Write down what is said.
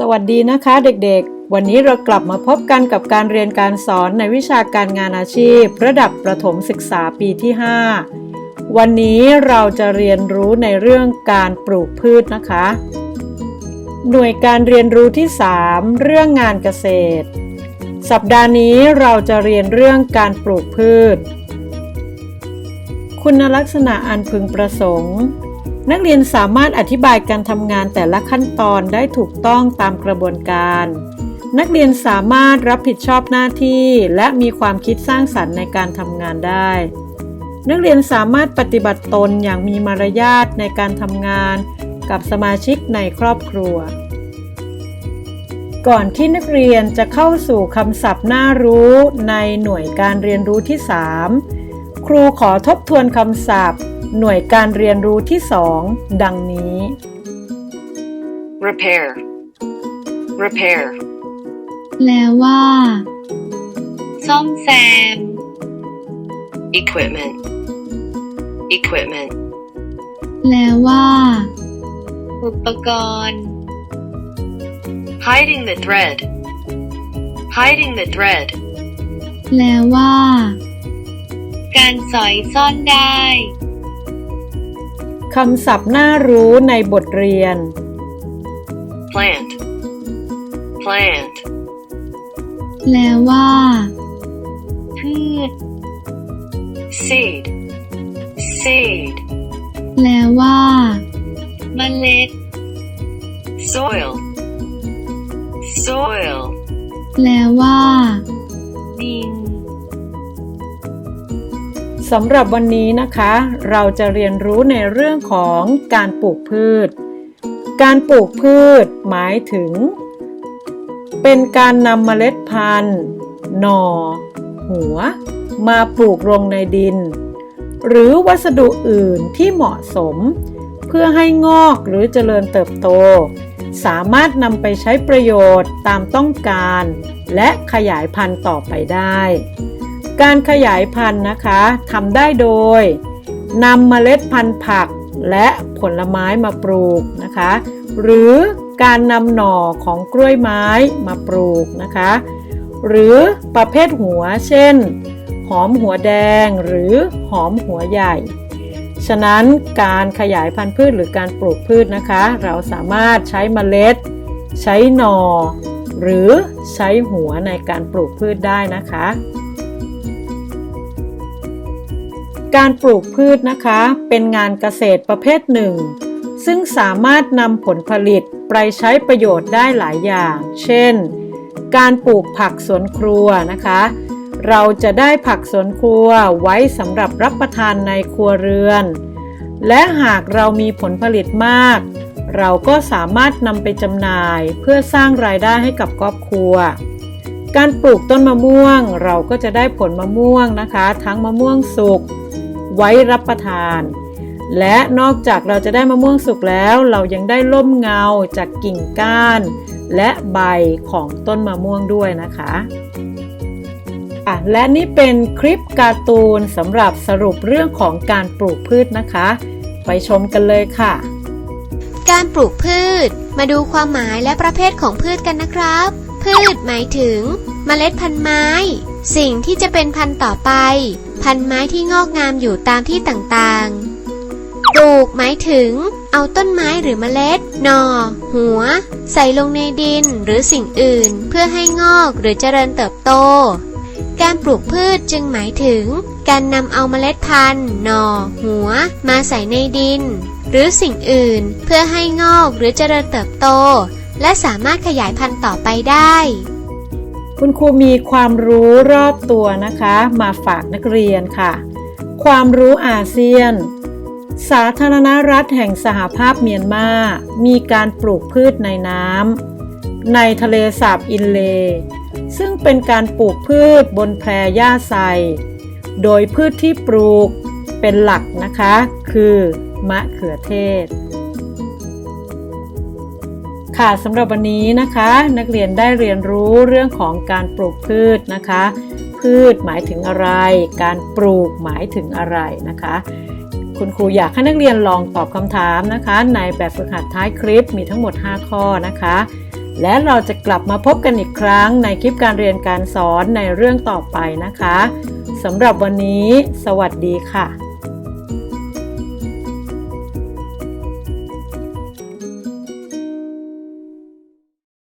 สวัสดีนะคะเด็กๆ วันนี้เรากลับมาพบกันกับการเรียนการสอนในวิชาการงานอาชีพ ระดับประถมศึกษาปีที่ 5 วันนี้เราจะเรียนรู้ในเรื่องการปลูกพืชนะคะ หน่วยการเรียนรู้ที่ 3 เรื่องงานเกษตร สัปดาห์นี้เราจะเรียนเรื่องการปลูกพืช คุณลักษณะอันพึงประสงค์ นักเรียนสามารถอธิบายการทำงานแต่ละขั้นตอนได้ถูกต้องตามกระบวนการ นักเรียนสามารถรับผิดชอบหน้าที่ และมีความคิดสร้างสรรค์ในการทำงานได้ นักเรียนสามารถปฏิบัติตนอย่างมีมารยาทในการทำงานกับสมาชิกในครอบครัว ก่อนที่นักเรียนจะเข้าสู่คำศัพท์น่ารู้ในหน่วยการเรียนรู้ที่ 3 ครูขอทบทวนคำศัพท์ หน่วยการเรียนรู้ที่ 2 ดังนี้ repair, repair, แปลว่า ซ่อมแซม equipment, equipment, แปลว่า อุปกรณ์ hiding the thread, hiding the thread, แปลว่า การสอยซ่อนได้ คำศัพท์น่ารู้ในบทเรียน plant, plant, แปลว่า พืช seed, seed, แปลว่าเมล็ด soil, soil, แปลว่า สำหรับวันนี้นะคะ เราจะเรียนรู้ในเรื่องของการปลูกพืช การปลูกพืชหมายถึง เป็นการนำเมล็ดพันธุ์หน่อ หัว มาปลูกลงในดิน หรือวัสดุอื่นที่เหมาะสม เพื่อให้งอกหรือเจริญเติบโต สามารถนำไปใช้ประโยชน์ตามต้องการ และขยายพันธุ์ต่อไปได้ การขยายพันธุ์นะคะทำได้โดยนำเมล็ดพันธุ์ผักและผลไม้มาปลูกนะคะ หรือการนำหน่อของกล้วยไม้มาปลูกนะคะ หรือประเภทหัวเช่น หอมหัวแดงหรือหอมหัวใหญ่ ฉะนั้นการขยายพันธุ์พืชหรือการปลูกพืชนะคะ เราสามารถใช้เมล็ด ใช้หน่อ หรือใช้หัวในการปลูกพืชได้นะคะ การปลูกพืชนะคะ เป็นงานเกษตรประเภทหนึ่ง ซึ่งสามารถนำผลผลิตไปใช้ประโยชน์ได้หลายอย่าง เช่น การปลูกผักสวนครัวนะคะ เราจะได้ผักสวนครัวไว้สำหรับรับประทานในครัวเรือน และหากเรามีผลผลิตมาก เราก็สามารถนำไปจำหน่ายเพื่อสร้างรายได้ให้กับครอบครัวการปลูกต้นมะม่วง เราก็จะได้ผลมะม่วงนะคะ ทั้งมะม่วงสุก ไว้รับประทาน และนอกจากเราจะได้มะม่วงสุกแล้วเรายังได้ร่มเงาจากกิ่งก้าน และใบของต้นมะม่วงด้วยนะคะอะและนี่เป็นคลิปการ์ตูนสำหรับสรุปเรื่องของการปลูกพืชนะคะ ไปชมกันเลยค่ะ การปลูกพืช มาดูความหมายและประเภทของพืชกันนะครับ พืชหมายถึงเมล็ดพันธุ์ไม้ สิ่งที่จะเป็นพันธุ์ต่อไป พันไม้ที่งอกงามอยู่ตามที่ต่างๆ ปลูกหมายถึง เอาต้นไม้หรือเมล็ด หน่อหัว ใส่ลงในดินหรือสิ่งอื่น เพื่อให้งอกหรือเจริญเติบโต การปลูกพืชจึงหมายถึง การนำเอาเมล็ดพันธุ์ หน่อหัว มาใส่ในดิน หรือสิ่งอื่น เพื่อให้งอกหรือเจริญเติบโต และสามารถขยายพันธุ์ต่อไปได้ คุณครูมีความรู้รอบตัวนะคะ มาฝากนักเรียนค่ะ ความรู้อาเซียน สาธารณรัฐแห่งสหภาพเมียนมา มีการปลูกพืชในน้ำในทะเลสาบอินเล ซึ่งเป็นการปลูกพืชบนแพรหญ้าไซ โดยพืชที่ปลูกเป็นหลักนะคะ คือ มะเขือเทศ ค่ะสำหรับวันนี้นะคะ นักเรียนได้เรียนรู้เรื่องของการปลูกพืชนะคะ พืชหมายถึงอะไร การปลูกหมายถึงอะไรนะคะ คุณครูอยากให้นักเรียนลองตอบคำถามนะคะ ในแบบฝึกหัดท้ายคลิปมีทั้งหมด 5 ข้อนะคะ และเราจะกลับมาพบกันอีกครั้งในคลิปการเรียนการสอนในเรื่องต่อไปนะคะสำหรับวันนี้ สวัสดีค่ะ